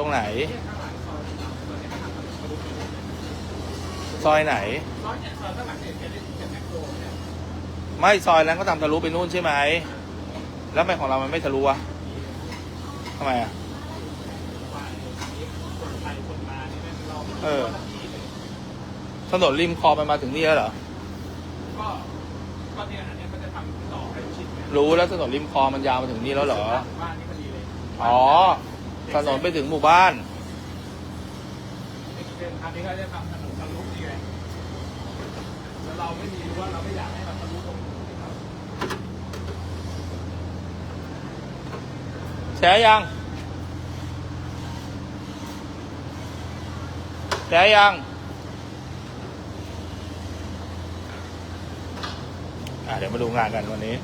ตรงไหน ซอยไหน ไม่ซอยนั้นก็ทำทะลุไปนู่นใช่ไหม แล้วทำไมของเรามันไม่ทะลุวะทำไมอะเออ ถนนริมคลองมันมาถึงนี่แล้วเหรอ ก็ก็เนี่ยอันนี้ยมันจะทำต่อให้ชิดรู้แล้วถนนริมคลองมันยาวมาถึงนี่แล้วเหรอ บ้านนี่พอดีเลย อ๋อ ถนนไปถึงหมู่บ้านเป็นอันนี้ก็จะทำถนนทะลุนี่ไงแล้วเราไม่มีรั้ว่าเราไม่อยากให้มันทะลุตรงนี้ครับแชร์ยังแชร์ยังอะเดี๋ยวมาดูงานกันวันนี้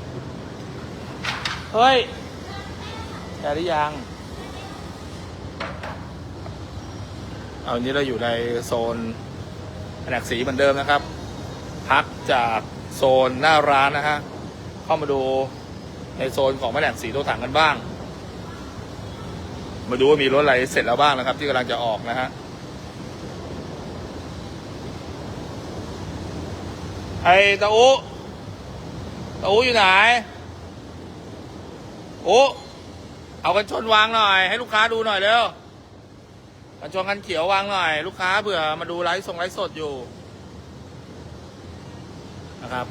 เฮ้ยแชร์หรือยัง เอานี้เราอยู่ในโซนแผนกสีเหมือนเดิมนะครับ พักจากโซนหน้าร้านนะฮะเข้ามาดูในโซนของแผนกสีตัวถังกันบ้าง มาดูว่ามีรถอะไรเสร็จแล้วบ้างนะครับ ที่กำลังจะออกนะฮะไอ้ตาอุตาอุอยู่ไหนอุเอากันชนวางหน่อย ให้ลูกค้าดูหน่อยเร็ว กันชนกันเขียววางหน่อย ลูกค้าเผื่อมาดูไลฟ์ส่งไลฟ์สดอยู่ นะครับ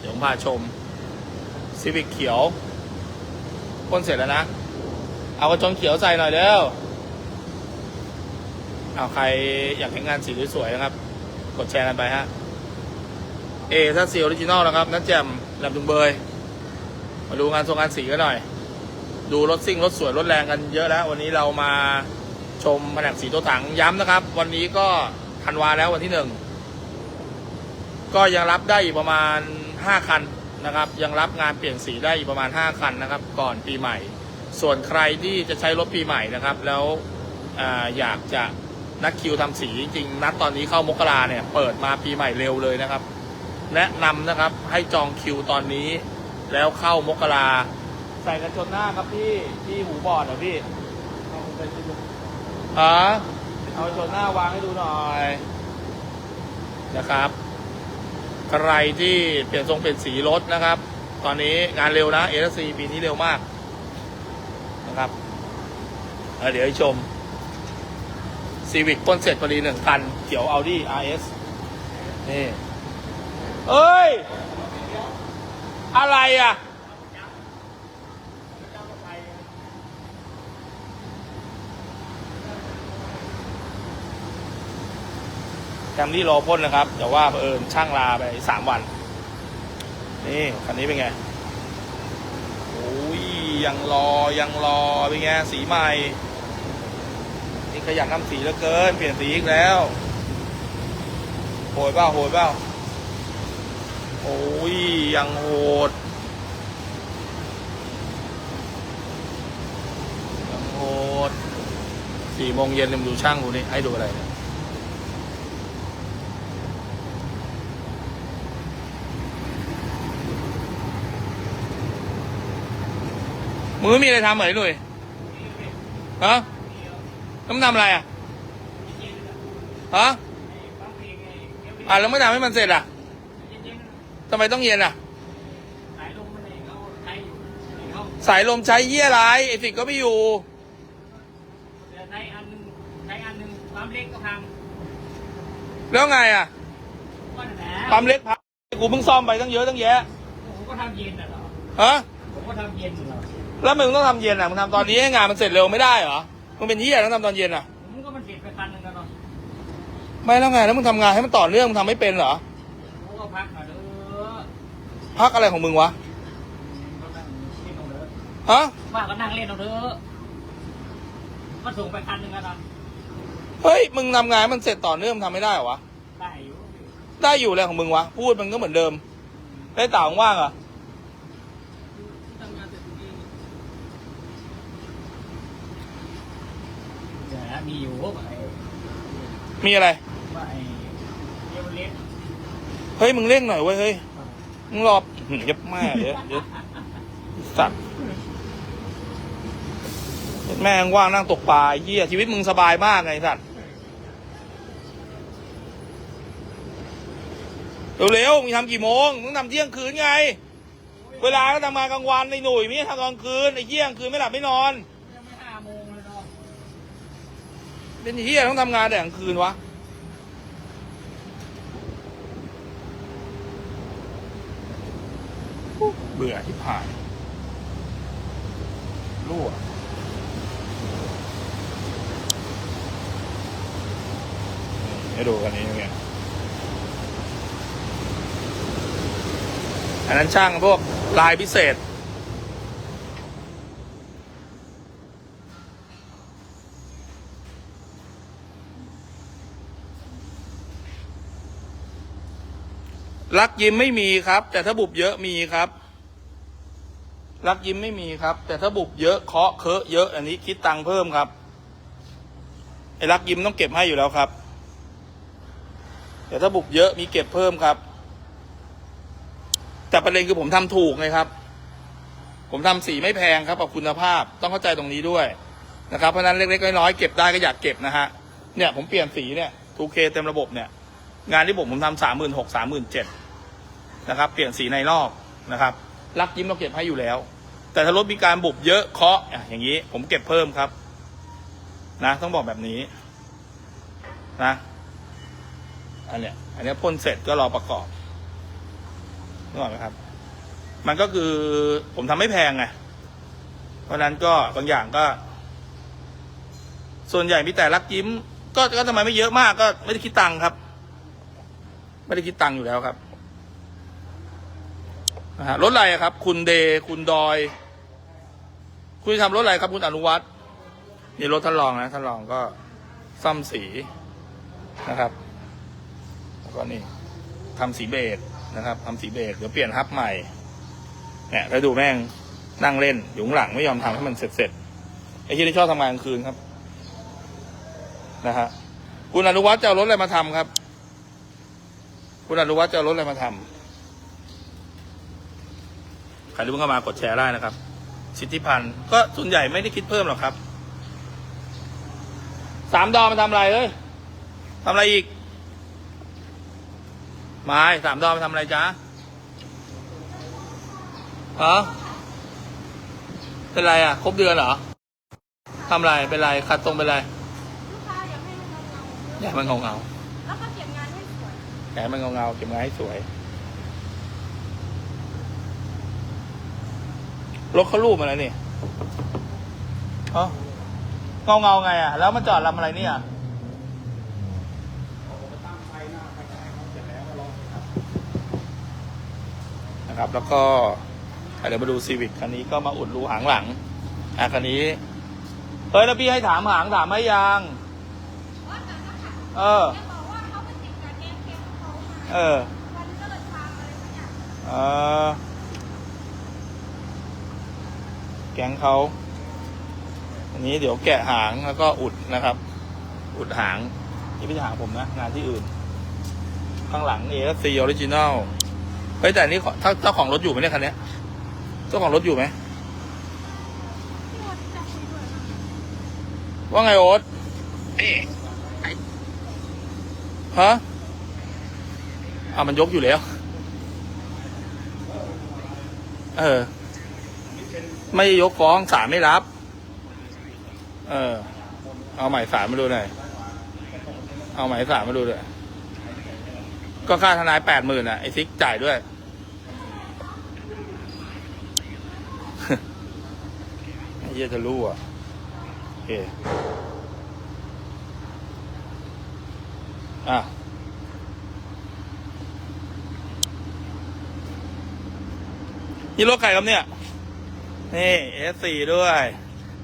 เดี๋ยวผมพาชมซีวิกเขียวพ่นเสร็จแล้วนะ เอากระจงเขียวใส่หน่อยเร็วเอาใครอยากเห็นงานสีสวยๆนะครับ กดแชร์กันไปฮะ เอถ้าสีออริจินอลนะครับนัดแจมลำดุงเบย มาดูงานทรงงานสีกันหน่อย ดูรถซิ่งรถสวยรถแรงกันเยอะแล้ว วันนี้เรามา ชมแผนกสีตัวถังย้ำนะครับ วันนี้ก็ธันวาแล้ววันที่หนึ่งก็ยังรับได้อีกประมาณ 5 คันนะครับ ยังรับงานเปลี่ยนสีได้อีกประมาณ 5 คันนะครับ ก่อนปีใหม่ ส่วนใครที่จะใช้รถปีใหม่นะครับ แล้วออยากจะนัดคิวทำสีจริงนัดตอนนี้เข้ามกราเนี่ย เปิดมาปีใหม่เร็วเลยนะครับ แนะนำนะครับให้จองคิวตอนนี้ แล้วเข้ามกราใส่กันชนหน้าครับพี่พี่หูบอดเหรอพี่เอาไปที่ลุงอ๋อเอาชนหน้าวางให้ดูหน่อยนะครับ ใครที่เปลี่ยนทรงเปลี่ยนสีรถนะครับ ตอนนี้งานเร็วนะเอสซีปีนี้เร็วมากนะครับเอ่อเดี๋ยวให้ชมซีวิกพ่นเสร็จพอดีหนึ่งคันเขียว Audi RS นี่ เอ้ย อะไรอะ แคมรี่รอพ่นนะครับ แต่ว่าเอิญช่างลาไปสามวัน นี่คันนี้เป็นไงโอ้ยยังรอยังรอเป็นไงสีใหม่ นี่ขยันทำสีเหลือเกิน เปลี่ยนสีอีกแล้ว โหดเปล่าโหดเปล่าโอ้ยยังโหดยังโหดสี่โมงเย็นเลยมาดูช่างกูนี่ให้ดูอะไรเนี่ย มึงไม่มีอะไรทำเหรอไอ้หนุ่ยฮะแล้วมึงทำอะไรอะฮะอะแล้วไม่ทำให้มันเสร็จอะทำไมต้องเย็นอะ สายลมมันเองเขาใช้อยู่เขาสายลมใช้เยี่ยอะไรไอ้สิก็ไม่อยู่ใช้อันหนึงใช้อันหนึงปั๊มเล็กก็พังแล้วไงอะก็นั่นแหละปั๊มเล็กพังกูเพิ่งซ่อมไปตั้งเยอะตั้งแยะผมก็ทำเย็นน่ะเหรอฮะผมก็ทำเย็นเหรอ แล้วมึงต้องทำเย็นอะมึงทำตอนนี้ให้งานมันเสร็จเร็วไม่ได้เหรอมึงเป็นเยี่ยต้องทำตอนเย็นอะผมก็มันเสร็จไปคันหนึงแล้วเนาะไม่แล้วไงแล้วมึงทำงานให้มันต่อเนื่องมึงทำไม่เป็นเหรอผมก็พักมาเด้อพักอะไรของมึงวะก็นั่งเล่นเอาเด้อฮะว่าก็นั่งเล่นเอาเด้อมาส่งไปคันหนึงแล้วนะเฮ้ยมึงทำงานให้มันเสร็จต่อเนื่องมึงทำไม่ได้เหรอวะได้อยู่ได้อยู่อะไรของมึงวะพูดมันก็เหมือนเดิมได้ต่างว่างเหรอะ ทำงานเสร็จทุกทีเดี๋ยวนะ มีอยู่ว่าไอ้มีอะไร ว่าไอ้เอเวอเรสต์เฮ้ย มึงเร่งหน่อยเว้ย เฮ้ย มึงรอหึยับแม่เดี๋ยวเดี๋ยวสัตว์แม่งว่างนั่งตกปลาไอ้เหี้ยชีวิตมึงสบายมากไงไอ้สัตว์ เร็วๆ มึงทำกี่โมง มึงทำเที่ยงคืนไง เวลาก็ทำงานกลางวันในหนุ่ยไม่ใช่ทำกลางคืนไอ้เหี้ยกลางคืนไม่หลับไม่นอน ยังไม่ห้าโมงเลยเนาะ เป็นเหี้ยต้องทำงานแต่กลางคืนวะเบื่อที่ผ่านรั่วให้ดูกันนี้ไงอันนั้นช่างพวกลายพิเศษ รักยิ้มไม่มีครับ แต่ถ้าบุบเยอะมีครับ รักยิ้มไม่มีครับ แต่ถ้าบุบเยอะเคาะเคอะเยอะอันนี้คิดตังค์เพิ่มครับไอ้รักยิ้มต้องเก็บให้อยู่แล้วครับ แต่ถ้าบุบเยอะมีเก็บเพิ่มครับ แต่ประเด็นคือผมทำถูกไงครับ ผมทำสีไม่แพงครับกับคุณภาพต้องเข้าใจตรงนี้ด้วยนะครับเพราะฉะนั้นเล็กๆน้อยๆเก็บได้ก็อยากเก็บนะฮะเนี่ยผมเปลี่ยนสีเนี่ย 2K เต็มระบบเนี่ยงานที่ผมผมทำสามหมื่นหกสามหมื่นเจ็ด นะครับ เปลี่ยนสีในรอบนะครับรักยิ้มเราเก็บให้อยู่แล้ว แต่ถ้ารถมีการบุบเยอะเคาะอะอย่างนี้ผมเก็บเพิ่มครับ นะ ต้องบอกแบบนี้ นะอันเนี้ยอันเนี้ยพ่นเสร็จก็รอประกอบนึกออกไหมครับ มันก็คือผมทำไม่แพงไงเพราะฉะนั้นก็บางอย่างก็ ส่วนใหญ่มีแต่รักยิ้ม ก็ก็ทำไมไม่เยอะมากก็ไม่ได้คิดตังค์ครับ ไม่ได้คิดตังค์อยู่แล้วครับ นะฮะรถอะไรอะครับ คุณเดคุณดอย คุณทำรถอะไรครับ คุณอนุวัฒน์นี่รถท่านรองนะท่านรองก็ซ่อมสีนะครับแล้วก็นี่ทำสีเบจนะครับทำสีเบจเดี๋ยวเปลี่ยนฮับใหม่เนี่ยแล้วดูแม่งนั่งเล่นอยู่ข้างหลังไม่ยอมทำให้มันเสร็จเสร็จไอ้ที่ที่ชอบทำงานกลางคืนครับ นะฮะคุณอนุวัฒน์จะเอารถอะไรมาทำครับ คุณอนุวัฒน์จะเอารถอะไรมาทำ ใครรู้เข้ามากดแชร์ได้นะครับ สิทธิพันธ์ก็ส่วนใหญ่ไม่ได้คิดเพิ่มหรอกครับ สามดอมาทำอะไรเอ้ยทำอะไรอีกไม้สามดอมาทำอะไรจ๊ะฮะเป็นไรอะ ครบเดือนเหรอทำอะไรเป็นไรขัดตรงเป็นไรลูกค้าอยากให้มันเงาอยากมันเงาเงาๆแล้วก็เก็บงานให้สวยๆอยากให้มันเงาเงาๆเก็บงานให้สวย รถเขารูปมาแล้วนี่เอ้าเงาเงาๆไงอะ แล้วมันจอดลำอะไรเนี่ยนะครับ แล้วก็อะเดี๋ยวมาดูซีวิ c คันนี้ก็มาอุดรูหางหลัง อะคันนี้ เฮ้ย แล้วพี่ให้ถามหางถามไหมยังว่าแต่ถ้าขัดเออแกบอกว่าเขาไปติดกับแอร์เก็บเขามาเออวันก็เลยพาอะไรสักอย่าง เออ แก๊งเขาอันนี้เดี๋ยวแกะหางแล้วก็อุดนะครับ อุดหางนี่ไม่ใช่หางผมนะ งานที่อื่น ข้างหลังเอสซีออริจินอลเฮ้ยแต่นนี้ขอถ้าเจ้าของรถอยู่ไหมเนี่ยคันเนี้ยเจ้าของรถอยู่ไหมว่าจะคุยด้วยว่าไงโอ๊ตฮะอะมันยกอยู่แล้ว เออ ไม่ยกฟ้องศาลไม่รับ เออ เอาหมายสารมาดูหน่อย เอาหมายสารมาดูเลยก็ค่าทนายแปดหมื่นอะ ไอซิกจ่ายด้วย เยจะรู้อะโอเคอะนี่รถใครครับเนี่ย นี่เอสสี่ด้วย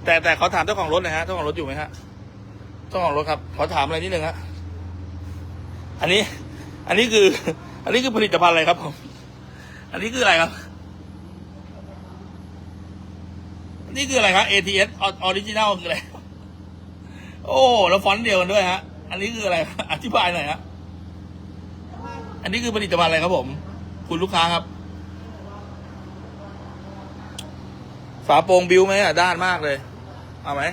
แต่แต่เขอถามเจ้าของรถหน่อยฮะเจ้าของรถอยู่ไหมฮะเจ้าของรถครับขอถามอะไรนิดนึงฮะอันนี้ อันนี้คือ อันนี้คือผลิตภัณฑ์อะไรครับผมอันนี้คืออะไรครับนนี้คืออะไรครับ ATS Original คืออะไร โอ้แล้วฟอนต์เดียวกันด้วยฮะ อันนี้คืออะไร อธิบายหน่อยฮะ อันนี้คือผลิตภัณฑ์อะไรครับผม คุณลูกค้าครับ ฝาโปรงบิวไหมอะด้านมากเลย เอาไหม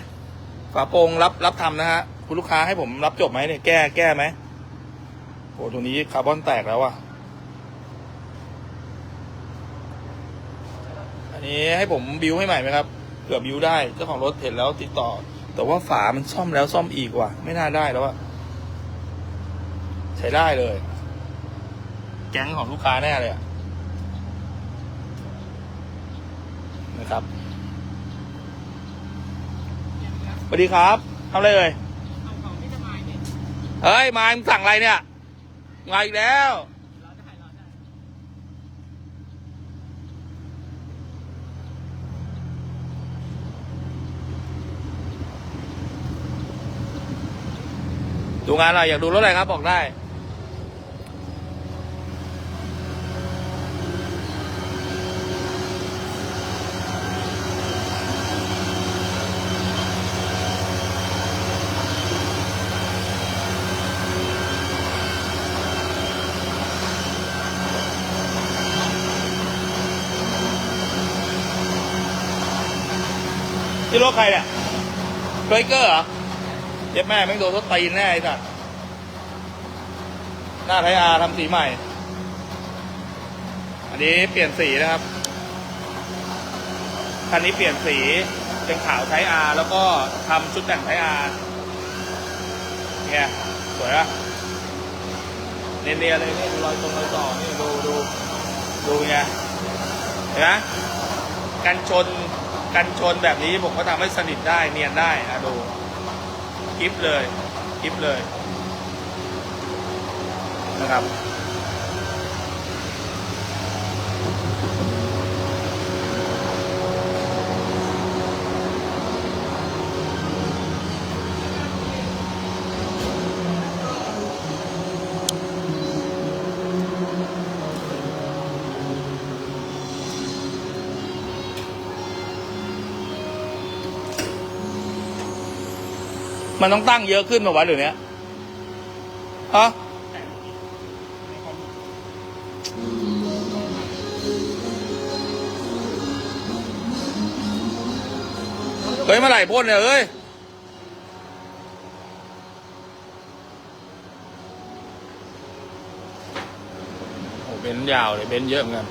ฝาโปรงรับรับทำนะฮะคุณลูกค้าให้ผมรับจบไหมเนี่ยแก้แก้ไหมโอ้ตัวนี้คาร์บอนแตกแล้วอะอันนี้ให้ผมบิวให้ใหม่ไหมครับเผื่อบิวได้เจ้าของรถเห็นแล้วติดต่อ แต่ว่าฝามันซ่อมแล้วซ่อมอีกว่ะไม่น่าได้แล้วอะใช้ได้เลย แก๊งของลูกค้าแน่เลยอะนะครับ สวัสดีครับทำอะไรเอ่ยเฮ้ย มามึงสั่งอะไรเนี่ยมาอีกแล้วดูงานอะไรอยากดูรถอะไรครับบอกได้ ที่รถใครเนี่ยเบรกเกอร์เหรอเย็บแม่แม่งโดนรถตีนแน่ไอ้สัสหน้าไทยอาร์ทำสีใหม่ อันนี้เปลี่ยนสีนะครับ คันนี้เปลี่ยนสีเป็นขาวไทยอาร์แล้วก็ทำชุดแต่งไทยอาร์เนี่ยสวยอะเนียนๆเลยนี่ดูรอยตรงรอยต่อนี่ดูดูดูไงเห็นไหมกันชน กันชนแบบนี้ผมก็ทำให้สนิทได้เนียนได้อะดูคลิปเลยคลิปเลยนะครับ มันต้องตั้งเยอะขึ้นมาไว้หรือเนี้ยฮะเฮ้ยเมื่อไหร่พ่นเนี่ยเอ้ยโอ้เบนยาวเลยเบนเยอะเหมือนกัน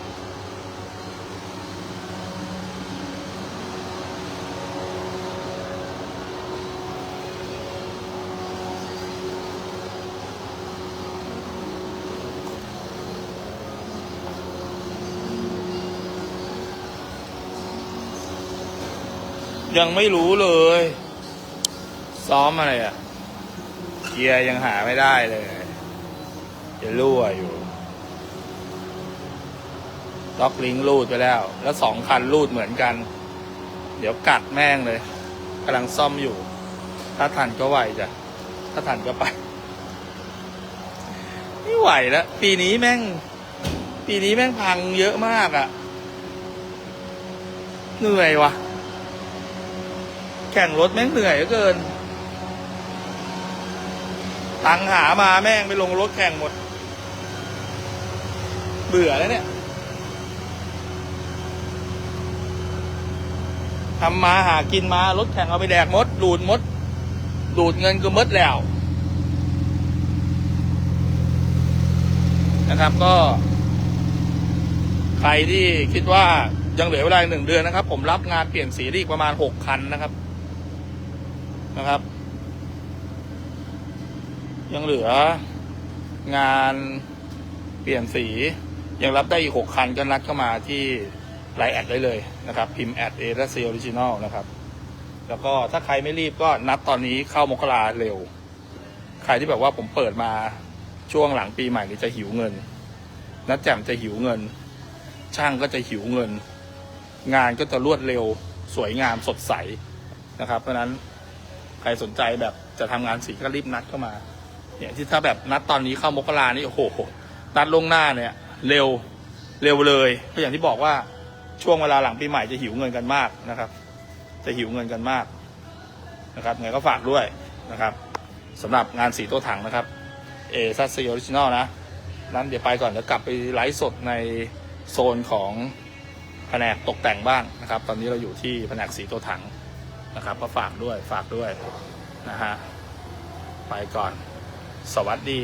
ยังไม่รู้เลย ซ้อมอะไรอะ เกียร์ยังหาไม่ได้เลยจะรั่วอยู่ล็อกลิงรูดไปแล้ว แล้วสองคันรูดเหมือนกัน เดี๋ยวกัดแม่งเลยกำลังซ่อมอยู่ ถ้าทันก็ไหวจ้ะ ถ้าทันก็ไป ไม่ไหวแล้ว ปีนี้แม่ง ปีนี้แม่งพังเยอะมากอะ่ะ เหนื่อยวะแข่งรถแม่งเหนื่อยเหลือเกิน ตังหามาแม่งไปลงรถแข่งหมด เบื่อแล้วเนี่ยทำมาหากินมารถแข่งเอาไปแดกมด ดูดมด ดูดเงินก็มดแล้ว นะครับก็ ใครที่คิดว่ายังเหลือเวลาอีกหนึ่งเดือนนะครับ ผมรับงานเปลี่ยนสีได้อีกประมาณหกคันนะครับ นะครับ ยังเหลืองานเปลี่ยนสี ยังรับได้อีกหกคันก็นัดเข้ามาที่ไลน์แอดได้เลยนะครับ พิมพ์แอดเอเดซีออริจินอลนะครับ แล้วก็ถ้าใครไม่รีบก็นัดตอนนี้เข้ามกราเร็ว ใครที่แบบว่าผมเปิดมาช่วงหลังปีใหม่นี้จะหิวเงิน นัดแจ่มจะหิวเงิน ช่างก็จะหิวเงิน งานก็จะรวดเร็ว สวยงามสดใสนะครับ เพราะนั้น รสนใจแบบจะทำงานสีก็รีบนัดเข้ามา เนี่ยที่ถ้าแบบนัดตอนนี้เข้ามกรานี่โอ้โหนัดลวงหน้าเนี่ย เร็วเร็วเลยก็อย่างที่บอกว่าช่วงเวลาหลังปีใหม่จะหิวเงินกันมากนะครับ จะหิวเงินกันมากนะครับไงก็ฝากด้วยนะครับสำหรับงานสีตัวถังนะครับเอซัสซีออริจินอลนะนั้นเดี๋ยวไปก่อนเดี๋ยวกลับไปไลฟ์สดในโซนของแผนกตกแต่งบ้างนะครับ ตอนนี้เราอยู่ที่แผนกสีตัวถัง นะครับ ก็ฝากด้วยฝากด้วยนะฮะไปก่อน สวัสดี